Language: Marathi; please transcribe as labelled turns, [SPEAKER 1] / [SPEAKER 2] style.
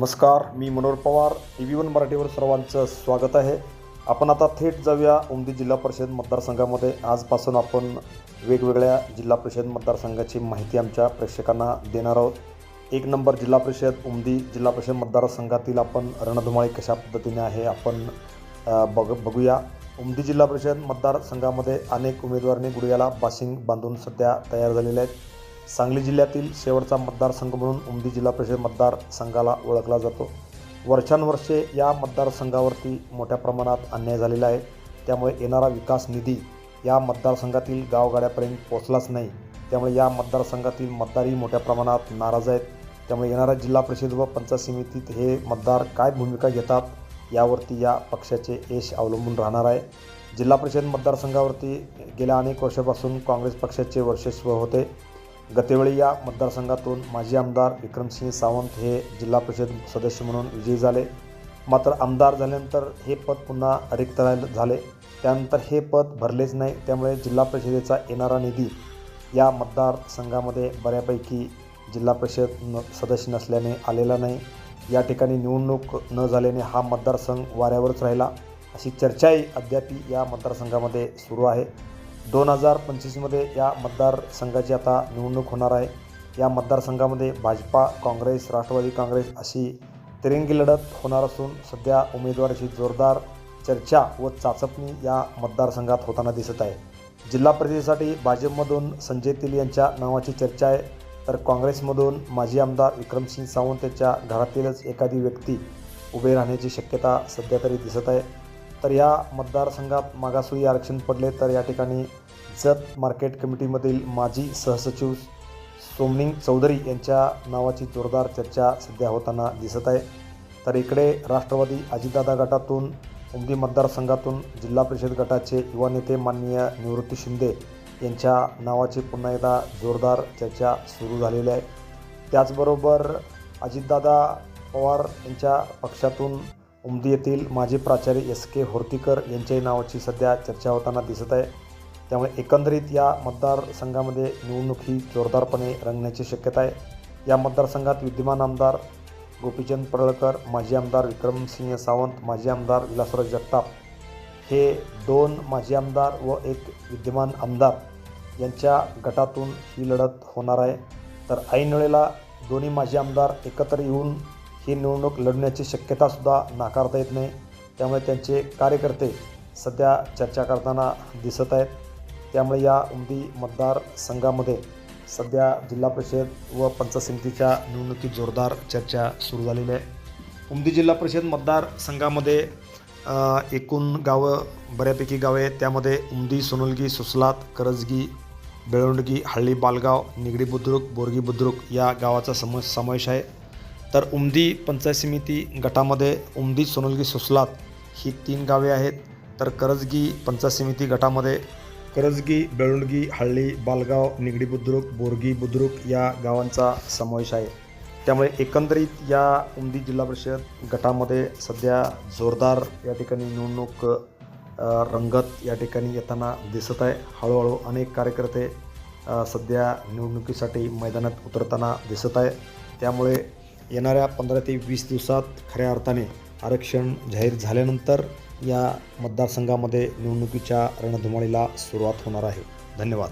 [SPEAKER 1] नमस्कार मी Manohar Pawar T V one मराठीवर सर्वांचं स्वागत आहे. आपण आता थेट जाऊया उमदी जिल्हा परिषद मतदारसंघामध्ये. आजपासून आपण वेगवेगळ्या जिल्हा परिषद मतदारसंघाची माहिती आमच्या प्रेक्षकांना देणार आहोत. एक नंबर जिल्हा परिषद उमदी जिल्हा परिषद मतदारसंघातील आपण रणधुमाळी कशा पद्धतीने आहे आपण बघ बघूया. उमदी जिल्हा परिषद मतदारसंघामध्ये अनेक उमेदवारांनी गुडघ्याला बाशिंग बांधून सध्या तयार झालेले आहेत. सांगली जिल्ह्यातील शेवटचा मतदारसंघ म्हणून उमदी जिल्हा परिषद मतदारसंघाला ओळखला जातो. वर्षानुवर्षे या मतदारसंघावरती मोठ्या प्रमाणात अन्याय झालेला आहे. त्यामुळे येणारा विकास निधी या मतदारसंघातील गावगाड्यापर्यंत पोहोचलाच नाही. त्यामुळे या मतदारसंघातील मतदारही मोठ्या प्रमाणात नाराज आहेत. त्यामुळे येणाऱ्या जिल्हा परिषद व पंचायत समितीत हे मतदार काय भूमिका घेतात यावरती या पक्षाचे यश अवलंबून राहणार आहे. जिल्हा परिषद मतदारसंघावरती गेल्या अनेक वर्षापासून काँग्रेस पक्षाचे वर्चस्व होते. गतेवेळी या मतदारसंघातून माजी आमदार विक्रमसिंह सावंत हे जिल्हा परिषद सदस्य म्हणून विजयी झाले. मात्र आमदार झाल्यानंतर हे पद पुन्हा रिक्त झाले त्यानंतर हे पद भरलेच नाही. त्यामुळे जिल्हा परिषदेचा येणारा निधी या मतदारसंघामध्ये बऱ्यापैकी जिल्हा परिषद न सदस्य नसल्याने आलेला नाही. या ठिकाणी निवडणूक न झाल्याने हा मतदारसंघ वाऱ्यावरच राहिला. अशी चर्चाही अद्याप या मतदारसंघामध्ये सुरू आहे. दोन हजार पंचवीसमध्ये या मतदारसंघाची आता निवडणूक होणार आहे. या मतदारसंघामध्ये भाजपा काँग्रेस राष्ट्रवादी काँग्रेस अशी तिरंगी लढत होणार असून सध्या उमेदवाराची जोरदार चर्चा व चाचपणी या मतदारसंघात होताना दिसत आहे. जिल्हा परिषदेसाठी भाजपमधून संजय तेली यांच्या नावाची चर्चा आहे. तर काँग्रेसमधून माजी आमदार विक्रमसिंग सावंत यांच्या घरातीलच एखादी व्यक्ती उभे राहण्याची शक्यता सध्या तरी दिसत आहे. तर या मतदारसंघात मागासवर्गीय आरक्षण पडले तर या ठिकाणी जत मार्केट कमिटीमधील माजी सहसचिव सोमनिंग चौधरी यांच्या नावाची जोरदार चर्चा सध्या होताना दिसत आहे. तर इकडे राष्ट्रवादी अजितदादा गटातून उमदी मतदारसंघातून जिल्हा परिषद गटाचे युवा नेते माननीय निवृत्ती शिंदे यांच्या नावाची पुन्हा एकदा जोरदार चर्चा सुरू झालेली आहे. त्याचबरोबर अजितदादा पवार यांच्या पक्षातून उमदी येथील माजी प्राचार्य एस के होर्तीकर यांच्याही नावाची सध्या चर्चा होताना दिसत आहे. त्यामुळे एकंदरीत या मतदारसंघामध्ये निवडणूक ही जोरदारपणे रंगण्याची शक्यता आहे. या मतदारसंघात विद्यमान आमदार गोपीचंद पडळकर माजी आमदार विक्रमसिंह सावंत माजी आमदार विलासराव जगताप हे दोन माजी आमदार व एक विद्यमान आमदार यांच्या गटातून ही लढत होणार आहे. तर ऐनवेळेला दोन्ही माजी आमदार एकत्र येऊन ही निवडणूक लढण्याची शक्यतासुद्धा नाकारता येत नाही. त्यामुळे त्यांचे कार्यकर्ते सध्या चर्चा करताना दिसत आहेत. त्यामुळे या उमदी मतदारसंघामध्ये सध्या जिल्हा परिषद व पंचायत समितीच्या निवडणुकीत जोरदार चर्चा सुरू झालेली आहे. उमदी जिल्हा परिषद मतदारसंघामध्ये एकूण गावं बऱ्यापैकी गावे आहेत. त्यामध्ये उमदी सोनलगी सुसलात करजगी बेळवंडगी हळ्ळी बालगाव निगडी बुद्रुक बोरगी बुद्रुक या गावाचा सम समावेश आहे. तर उमदी पंचायत समिती गटामध्ये उमदी सोनलगी सुसलात ही तीन गावे आहेत. तर करजगी पंचायत समिती गटामध्ये करजगी बेळुंडगी हळ्ळी बालगाव निगडी बुद्रुक बोरगी बुद्रुक या गावांचा समावेश आहे. त्यामुळे एकंदरीत या उमदी जिल्हा परिषद गटामध्ये सध्या जोरदार या ठिकाणी निवडणूक रंगत या ठिकाणी येताना दिसत आहे. हळूहळू अनेक कार्यकर्ते सध्या निवडणुकीसाठी मैदानात उतरताना दिसत आहे. त्यामुळे येणाऱ्या पंधरा ते वीस दिवसात खऱ्या अर्थाने आरक्षण जाहीर झाल्यानंतर या मतदारसंघामध्ये निवडणुकीच्या रणधुमाळीला सुरुवात होणार आहे. धन्यवाद.